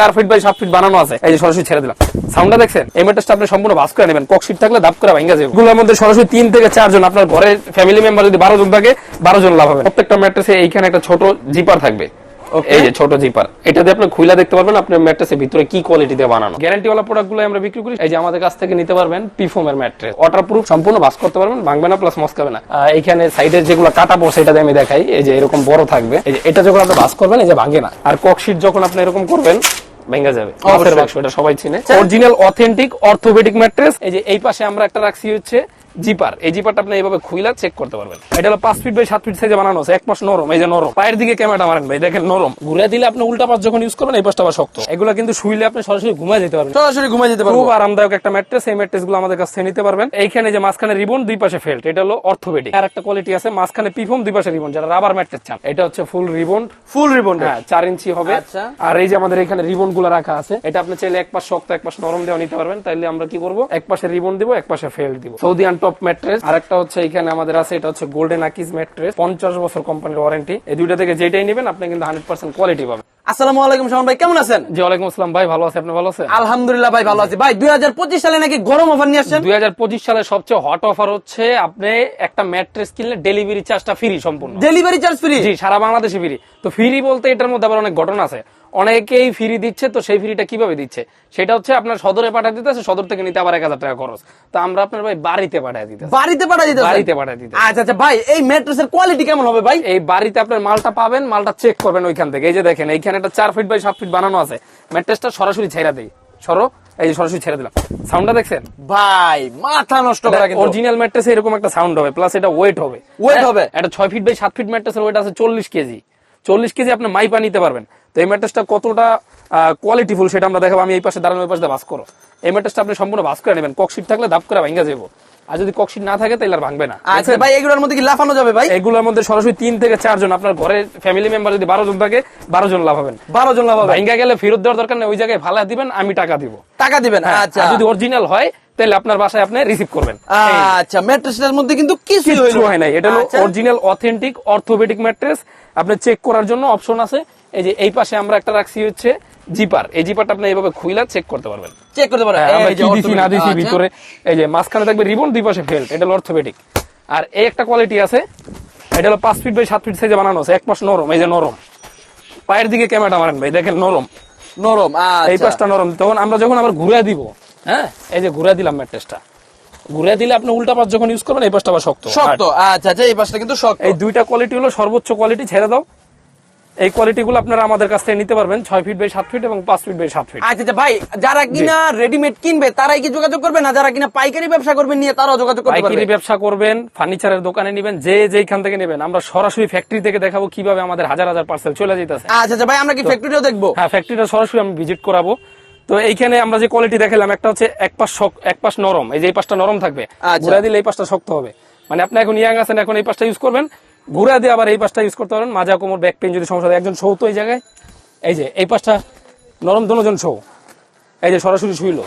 চার fit by সাত fit বানানো আছে। এই যে সরাসরি ছেড়ে দিলাম। সাউন্ডটা দেখছেন? এই ম্যাট্রেসটা আপনি সম্পূর্ণ ভাস করে নেবেন। ককশিট থাকলে দাপ করে ভাঙ্গা যাবে। এগুলোর মধ্যে সরাসরি তিন থেকে চারজন আপনার ঘরের ফ্যামিলি মেম্বার যদি বারো জন থাকে বারো জন লাভ হবে। প্রত্যেকটা ম্যাট্রেসে এইখানে একটা ছোট জিপার থাকবে। এই যে ছোট জিপার এটা দিয়ে আপনি খুইলা দেখতে পারবেন আপনার ম্যাট্রেসের ভিতরে কি কোয়ালিটি দিয়ে বানানো। গ্যারান্টি ওয়ালা আমরা বিক্রি করি। এই যে আমাদের কাছ থেকে নিতে পারবেন পিফোমের ম্যাট্রেস ওয়াটার প্রুফ সম্পূর্ণ বাস করতে পারবেন। ভাঙবে না প্লাস মস্কাবে না। আহ, এইখানে সাইডের যেগুলো কাটাবো সেটা দিয়ে আমি দেখাই। এই যে এরকম বড় থাকবে। এই যে এটা যখন আপনি বাস করবেন এই যে ভাঙে না। আর ককশিট যখন আপনি এরকম করবেন ভেঙে যাবে। মাছের বাক্স এটা সবাই চিনে। অরিজিনাল অথেন্টিক অর্থোপেডিক ম্যাট্রেস এই যে এই পাশে আমরা একটা রাখছি হচ্ছে জিপার। এই জিপারটা আপনি এইভাবে খুইলা চেক করতে পারবেন। এটা হলো পাঁচ ফিট বাই সাত ফিট সাইজে বানানো আছে এক পাশ নরম এই যে নরম। পায়ের দিকে ক্যামেরাটা মারেন ভাই দেখেন নরম। ঘুরে দিলে আপনি উল্টা পাশ যখন ইউজ করবেন এই পাশটা আবার শক্ত। এগুলো কিন্তু শুইলে আপনি সরাসরি ঘুমায় যেতে পারবেন। সরাসরি ঘুমাই যেতে পারব। খুব আরামদায়ক একটা ম্যাট্রেস এই ম্যাট্রেসগুলো আমাদের কাছ নিতে পারবেন। এইখানে যে মাঝখানে রিবন দুই পাশে ফেল্ট এটা হলো অর্থোপেডিক আর একটা কোয়ালিটি আছে মাঝখানে পিফোম দুই পাশে রিবন যারা রাবার ম্যাট্রেস চান। এটা হচ্ছে ফুল রিবন ফুল রিবন হ্যাঁ চার ইঞ্চি হবে। আচ্ছা। আর এই যে আমাদের এখানে রিবনগুলো রাখা আছে এটা আপনি চাইলে এক পাশ শক্ত এক পাশ নরম দেওয়া নিতে পারবেন। তাইলে আমরা কি করব? এক পাশে রিবন দিব এক পাশে ফেল দিব। সৌদিয়ান টপ ম্যাট্রেস আর একটা হচ্ছে এখানে আমাদের আছে এটা হচ্ছে গোল্ডেন আকিজ ম্যাট্রেস পঞ্চাশ বছর কোম্পানির ওয়ারেন্টি এই দুইটা থেকে যেটাই নেবেন আপনি কিন্তু হান্ড্রেড পার্সেন্ট কোয়ালিটি পাবেন। আসসালামু আলাইকুম শাওন ভাই কেমন আছেন? জি ওয়ালাইকুম আসসালাম। ভাই ভালো আছে? আপনি ভালো আছেন? আলহামদুলিল্লাহ ভাই ভালো আছি। ভাই দুই হাজার পঁচিশ সালে নাকি গরম অফার নিয়ে আসছেন? দুই হাজার পঁচিশ সালে সবচেয়ে হট অফার হচ্ছে আপনি একটা ম্যাট্রেস কিনলে ডেলিভারি চার্জটা ফ্রি সম্পূর্ণ। ডেলিভারি চার্জ ফ্রি জি সারা বাংলাদেশে ফ্রি তো ফ্রি বলতে এটার মধ্যে আবার অনেক ঘটনা আছে। অনেকেই ফ্রি দিচ্ছে তো সেই ফ্রিটা কীভাবে দিচ্ছে? সেটা হচ্ছে আপনার সদরে পাঠিয়ে দিতেছে সদর থেকে নিতে আবার এক হাজার টাকা খরচ। তো আমরা আপনার ভাই বাড়িতে পাঠিয়ে দিতে বাড়িতে পাঠা দিতে বাড়িতে পাঠিয়ে দিতে আচ্ছা আচ্ছা ভাই এই ম্যাট্রেসের কোয়ালিটি কেমন হবে ভাই? এই বাড়িতে আপনার মালটা পাবেন মালটা চেক করবেন ওইখান থেকে। এই যে দেখেন এইখানে একটা চার ফিট বাই সাত ফিট বানানো আছে। ম্যাট্রেসটা সরাসরি ছেড়ে দেই। সরো এই যে সরাসরি ছেড়ে দিলাম। সাউন্ডটা দেখছেন? ভাই মাথা নষ্ট করা কিন্তু। অরিজিনাল ম্যাট্রেস এরকম একটা সাউন্ড হবে প্লাস এটা ওয়েট হবে। Weight হ্যাঁ, হবে? এটা ছয় ফিট বাই সাত ফিট ম্যাট্রেসের ওয়েট আছে চল্লিশ কেজি। চল্লিশ কেজি আপনি মাইপা নিতে পারবেন। তো এই ম্যাট্রেসটা কতটা কোয়ালিটিফুল সেটা আমরা দেখাবো। আমি এই পাশে দাঁড়ানো ওই পাশে বাস করো এই ম্যাট্রেসটা আপনি সম্পূর্ণ বাস করে নেবেন। ককশিট থাকলে দাপ করে ভাঙ্গা যাব আর যদি ককশিট না থাকে তাহলে আর ভাঙবে না। আচ্ছা ভাই এগুলোর মধ্যে কি লাফানো যাবে ভাই? এগুলোর মধ্যে সরাসরি তিন থেকে চারজন আপনার ঘরের ফ্যামিলি মেম্বার যদি বারো জন থাকে বারো জন লাভ হবেন। বারো জন লাফাবে ভাঙ্গা গেলে ফেরত দেওয়ার দরকার নেই ওই জায়গায় ভালা দিবেন আমি টাকা দিব। টাকা দিবেন হ্যাঁ, আচ্ছা। যদি অরিজিনাল হয় তাহলে আপনার বাসায় আপনি রিসিভ করবেন। আচ্ছা ম্যাট্রেসটার মধ্যে কিন্তু কিচ্ছু হয় নাই। এটা হলো। অরিজিনাল অথেন্টিক অর্থোপেডিক ম্যাট্রেস আপনি চেক করার জন্য অপশন আছে। এই যে এই পাশে আমরা একটা রাখছি হচ্ছে জিপার এই জিপারটা আপনি এইভাবে খুইলা চেক করতে পারবেন। চেক করতে পারেন হ্যাঁ, আমরা কি দিছি না দিছি আচ্ছা। ভিতরে? এই যে মাঝখানে থাকবে রিবন দুই পাশে ফেল্ট এটা হলো অর্থোপেডিক আর এই একটা কোয়ালিটি আছে। এটা হলো পাঁচ ফিট বাই সাত ফিট সাইজে বানানো আছে। এক পাশ নরম এই যে নরম। পায়ের দিকে ক্যামেরাটা মারেন ভাই দেখেন নরম। নরম এই আচ্ছা। পাশটা নরম। তখন আমরা যখন আবার ঘুরে দিব হ্যাঁ? এই যে ঘুরে দিলাম ম্যাট্রেসটা ঘুরে দিলে আপনি উল্টা পাশ যখন ইউজ করবেন এই পাশটা আবার শক্ত। শক্ত। আচ্ছা আচ্ছা এই পাশটা কিন্তু শক্ত। এই দুইটা কোয়ালিটি হলো সর্বোচ্চ কোয়ালিটি ছেড়ে দাও। এই কোয়ালিটি গুলো আপনারা আমাদের কাছ থেকে নিতে পারবেন ছয় ফিট বাই সাত ফিট এবং পাঁচ ফিট বাই সাত ফিট আচ্ছা আচ্ছা ভাই যারা কিনা রেডিমেড কিনবে তারাই কি যোগাযোগ করবে? না যারা কিনা পাইকারি ব্যবসা করবেন নিয়ে তারাও যোগাযোগ করতে পাইকারি ব্যবসা করবেন ফার্নিচারের দোকানে নেবেন যে যেখান থেকে নেবেন। আমরা সরাসরি ফ্যাক্টরি থেকে দেখাবো কীভাবে আমাদের হাজার হাজার পার্সেল চলে যেতেছে আচ্ছা আচ্ছা ভাই আমরা কি ফ্যাক্টরিও দেখব? হ্যাঁ ফ্যাক্টরিটা সরাসরি আমি ভিজিট করাবো। তো এইখানে আমরা যে কোয়ালিটি দেখালাম একটা হচ্ছে এক পাশ এক পাশ নরম। এই যে এই পাশটা নরম থাকবে আচ্ছা। ঘুরে দিলে এই পাশটা শক্ত হবে। মানে আপনি এখন ইয়াং আছেন এখন এই পাশটা ইউজ করবেন। ঘুরা দিয়ে আবার এই পাশটা ইউজ করতে পারবেন মাজা কোমর ব্যাক পেন যদি সমস্যা হয় একজন শৌ তো এই জায়গায় এই যে এই পাশটা নরম দোনোজন শৌ এই যে সরাসরি শুইলো।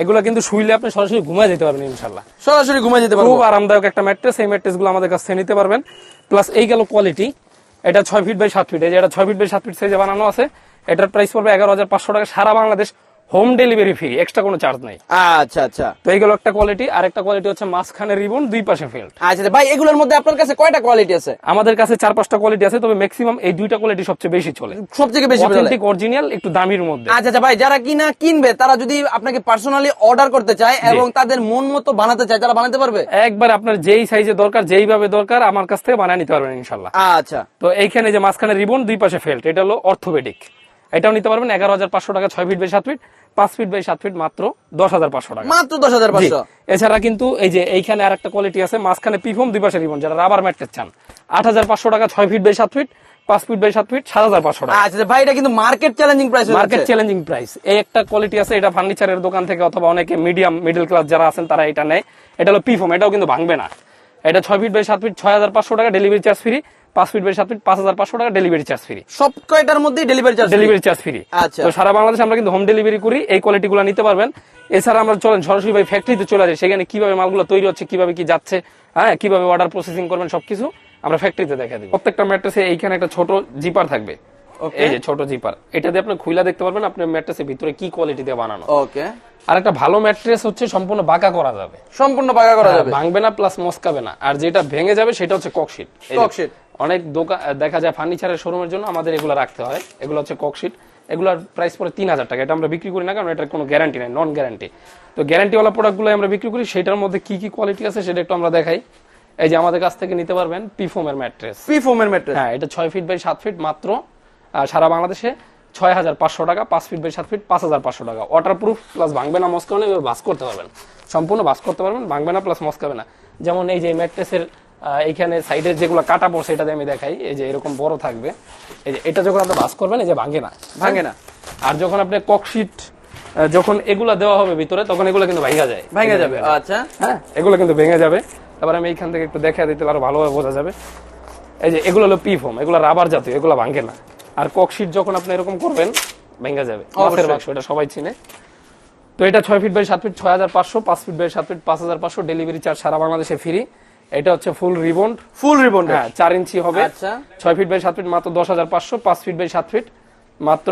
এগুলো কিন্তু শুইলে আপনি সরাসরি ঘুমায় যেতে পারবেন ইনশাল্লাহ সরাসরি ঘুমাই যেতে পারব। খুব আরামদায়ক একটা ম্যাট্রেস এই ম্যাট্রেসগুলো আমাদের কাছ থেকে নিতে পারবেন। প্লাস এই গেল কোয়ালিটি এটা ছয় ফিট বাই সাত ফিট এই যে এটা ছয় ফিট বাই সাত ফিট সাইজে বানানো আছে। এটার প্রাইস পড়বে এগারো হাজার পাঁচশো টাকা। সারা Bangladesh home delivery free extra কোনো চার্জ নাই। আচ্ছা আচ্ছা। তো এইগুলো একটা কোয়ালিটি আর একটা কোয়ালিটি হচ্ছে মাঝখানে রিবন দুই পাশে ফেল্ট আচ্ছা আচ্ছা, ভাই এগুলোর মধ্যে আপনার কাছে কয়টা কোয়ালিটি আছে? আমাদের কাছে চার পাঁচটা কোয়ালিটি আছে তবে ম্যাক্সিমাম এই দুইটা কোয়ালিটি সবচেয়ে বেশি চলে। সবথেকে বেশি অথেন্টিক অরিজিনাল একটু দামির মধ্যে। আচ্ছা আচ্ছা। ভাই যারা কিনা কিনবে তারা যদি আপনাকে পার্সোনালি অর্ডার করতে চায় এবং তাদের মন মতো বানাতে চায় তারা বানাতে পারবে? একবার আপনার যেই সাইজে দরকার যেইভাবে দরকার আমার কাছ থেকে বানিয়ে নিতে পারবেন ইনশাল্লাহ আচ্ছা। তো এইখানে যে মাঝখানে রিবন দুই পাশে ফেল্ট এটা হলো অর্থোপেডিক এটাও নিতে পারবেন এগারো হাজার পাঁচশো টাকা ছয় ফিট বাই সাত ফিট পাঁচ ফিট বাই সাত ফিট মাত্র দশ হাজার পাঁচশো টাকা। মাত্র দশ হাজার পাঁচশো? এছাড়া কিন্তু এই যে এইখানে আর একটা কোয়ালিটি আছে মাঝখানে পিফম দুই পাশে রিবন যারা রাবার ম্যাট্রেস চান। আট হাজার পাঁচশো টাকা ছয় ফিট বাই সাত ফিট পাঁচ ফিট বাই সাত ফিট সাত হাজার পাঁচশো টাকা। আচ্ছা আচ্ছা, ভাই এটা কিন্তু market challenging price market challenging price এই একটা কোয়ালিটি আছে এটা ফার্নিচারের দোকান থেকে অথবা অনেকে মিডিয়াম মিডল ক্লাস যারা আছেন তারা এটা নেয়। এটা হলো পিফম এটাও কিন্তু ভাঙবে না। এটা ছয় ফিট বাই সাত ফিট ছয় হাজার পাঁচশো টাকা ডেলিভারি চার্জ ফ্রি পাঁচ ফিট বাই সাত ফিট পাঁচ হাজার পাঁচশো টাকা ডেলিভারি চার্জ ফ্রি সব কয়টার মধ্যেই delivery charge delivery charge free আচ্ছা। তো সারা বাংলাদেশে আমরা কিন্তু হোম ডেলিভারি করি এই কোয়ালিটি গুলো নিতে পারবেন। এছাড়া আমরা চলেন সরাসরি ভাই ফ্যাক্টরিতে চলে যাই সেখানে কীভাবে মালগুলো তৈরি হচ্ছে কীভাবে কি যাচ্ছে হ্যাঁ কীভাবে অর্ডার প্রসেসিং করবেন সবকিছু আমরা ফ্যাক্টরিতে দেখা দিই প্রত্যেকটা ম্যাট্রেসে এইখানে একটা ছোট জিপার থাকবে। এই যে ছোট জিপার এটা দিয়ে আপনি খুইলা দেখতে পারবেন আপনার ম্যাট্রেসের ভিতরে কি কোয়ালিটি দিয়ে বানানো। ওকে আর একটা ভালো ম্যাট্রেস হচ্ছে সম্পূর্ণ বাঁকা করা যাবে। সম্পূর্ণ পাকা করা যাবে। ভাঙবে না প্লাস মস্কাবে না। আর যেটা ভেঙে যাবে সেটা হচ্ছে ককশিট Cocksheet। অনেক দোকান দেখা যায় ফার্নিচারের শোরুমের জন্য আমাদের এগুলো রাখতে হয়। এগুলো হচ্ছে ককশিট এগুলোর প্রাইস পরে তিন হাজার টাকা। এটা আমরা বিক্রি করি না কারণ এটার কোনো গ্যারান্টি নেই নন গ্যারান্টি তো গ্যারান্টিওয়ালা প্রোডাক্টগুলো আমরা বিক্রি করি। সেটার মধ্যে কি কি কোয়ালিটি আছে সেটা একটু আমরা দেখাই। এই যে আমাদের কাছ থেকে নিতে পারবেন পিফোমের ম্যাট্রেস। পি ফোমের ম্যাট্রেস। হ্যাঁ এটা ছয় ফিট বাই সাত ফিট মাত্র সারা বাংলাদেশে। ছয় হাজার পাঁচশো টাকা পাঁচ ফিট বাই সাত ফিট পাঁচ হাজার পাঁচশো টাকা। ওয়াটার প্রুফ প্লাস ভাঙবে না মস্কাবে না এভাবে বাস করতে পারবেন। সম্পূর্ণ বাস করতে পারবেন ভাঙবে না প্লাস মস্কাবে না। যেমন এই যে ম্যাট্রেসের এইখানে সাইডের যেগুলো কাটা পড়ছে এটা আমি দেখাই। এই যে এরকম বড় থাকবে। এই যে এটা যখন আপনি বাস করবেন এই যে ভাঙে না। ভাঙে না। আর যখন আপনি ককশিট যখন এগুলা দেওয়া হবে ভিতরে তখন এগুলো কিন্তু ভাঙা যায়। ভেঙে যাবে আচ্ছা। হ্যাঁ এগুলো কিন্তু ভেঙে যাবে। তারপর আমি এইখান থেকে একটু দেখা দিতে আরও ভালোভাবে বোঝা যাবে। এই যে এগুলো হলো পি ফোম এগুলো রাবার জাতীয় এগুলো ভাঙে না। আর ককশিট যখন আপনি এরকম করবেন ভেঙে যাবে। মাছের বাক্স এটা সবাই চিনে। তো এটা ছয় ফিট বাই সাত ফিট ছয় হাজার পাঁচশো পাঁচ ফিট বাই সাত ফিট পাঁচ হাজার পাঁচশো ডেলিভারি চার্জ সারা বাংলাদেশে ফ্রি এটা হচ্ছে ফুল রিবন্ড ফুল রিবন হ্যাঁ চার ইঞ্চি হবে। আচ্ছা। ছয় ফিট বাই সাত ফিট মাত্র দশ হাজার পাঁচশো পাঁচ ফিট বাই সাত ফিট মাত্র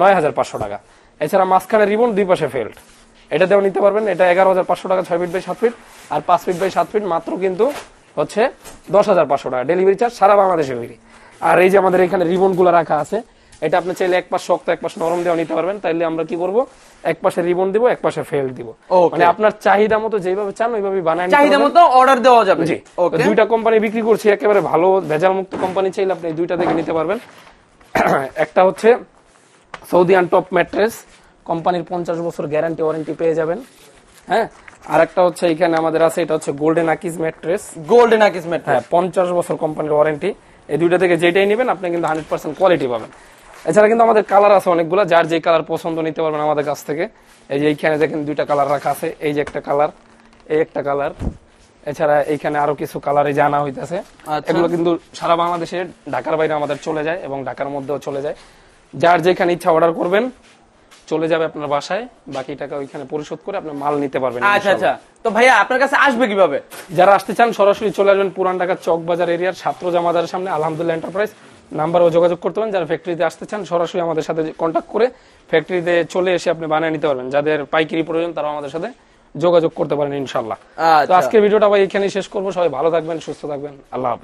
নয় হাজার পাঁচশো টাকা। এছাড়া মাঝখানে রিবন দুই পাশে ফেল্ড এটা দেওয়া নিতে পারবেন এটা এগারো হাজার পাঁচশো টাকা ছয় ফিট বাই সাত ফিট আর পাঁচ ফিট বাই সাত ফিট মাত্র কিন্তু হচ্ছে দশ হাজার পাঁচশো টাকা। ডেলিভারি চার্জ সারা বাংলাদেশে ফ্রি আর এই যে আমাদের এখানে রিবনগুলো রাখা আছে এটা আপনি চাইলে এক পাশ শক্ত এক পাশ নরম দেওয়া নিতে পারবেন। তাইলে আমরা কি করব? এক পাশে রিবন দিব এক পাশে ফেল দিব। মানে আপনার চাহিদা মতো যেভাবে চান ওইভাবে বানায় চাহিদা মতো অর্ডার দেওয়া যাবে। জি। ওকে দুইটা কোম্পানি বিক্রি করছি একেবারে ভালো ভেজাল মুক্ত কোম্পানি চাইলে আপনি এই দুইটা থেকে নিতে পারবেন। একটা হচ্ছে সৌদি সৌদিয়ান টপ ম্যাট্রেস কোম্পানির পঞ্চাশ বছর গ্যারান্টি ওয়ারেন্টি পেয়ে যাবেন। হ্যাঁ? আর একটা হচ্ছে এখানে আমাদের আছে এটা হচ্ছে golden Akij mattress. Golden Akij mattress. হ্যাঁ পঞ্চাশ বছর কোম্পানির ওয়ারেন্টি। এই দুইটা থেকে যেটাই নেবেন আপনি কিন্তু হান্ড্রেড পার্সেন্ট কোয়ালিটি পাবেন। এছাড়া কিন্তু আমাদের কালার আছে অনেকগুলো যার যে কালার পছন্দ নিতে পারবেন আমাদের কাছ থেকে। এই যে এইখানে দেখেন দুইটা কালার রাখা আছে এই যে একটা কালার এই একটা কালার এছাড়া এইখানে আরও কিছু কালারে জানা হইতেছে। আচ্ছা। এগুলো কিন্তু সারা বাংলাদেশে ঢাকার বাইরে আমাদের চলে যায় এবং ঢাকার মধ্যেও চলে যায়। যার যেখানে ইচ্ছা অর্ডার করবেন চলে যাবে আপনার বাসায় বাকি টাকা ওইখানে পরিশোধ করে আপনি মাল নিতে পারবেন আচ্ছা আচ্ছা। তো ভাইয়া আপনার কাছে আসবে কীভাবে? যারা আসতে চান সরাসরি চলে আসবেন পুরান ঢাকার চক বাজার এরিয়ার ছাত্র জামাদারের সামনে আলহামদুলিল্লাহ এন্টারপ্রাইজ নাম্বারও যোগাযোগ করতে পারেন যারা ফ্যাক্টরিতে আসতে চান সরাসরি আমাদের সাথে কন্ট্যাক্ট করে ফ্যাক্টরিতে চলে এসে আপনি বানিয়ে নিতে পারবেন। যাদের পাইকারি প্রয়োজন তারা আমাদের সাথে যোগাযোগ করতে পারেন ইনশাল্লাহ। তো আচ্ছা আজকের ভিডিওটা ভাই এখানেই শেষ করব। সবাই ভালো থাকবেন সুস্থ থাকবেন। আল্লাহ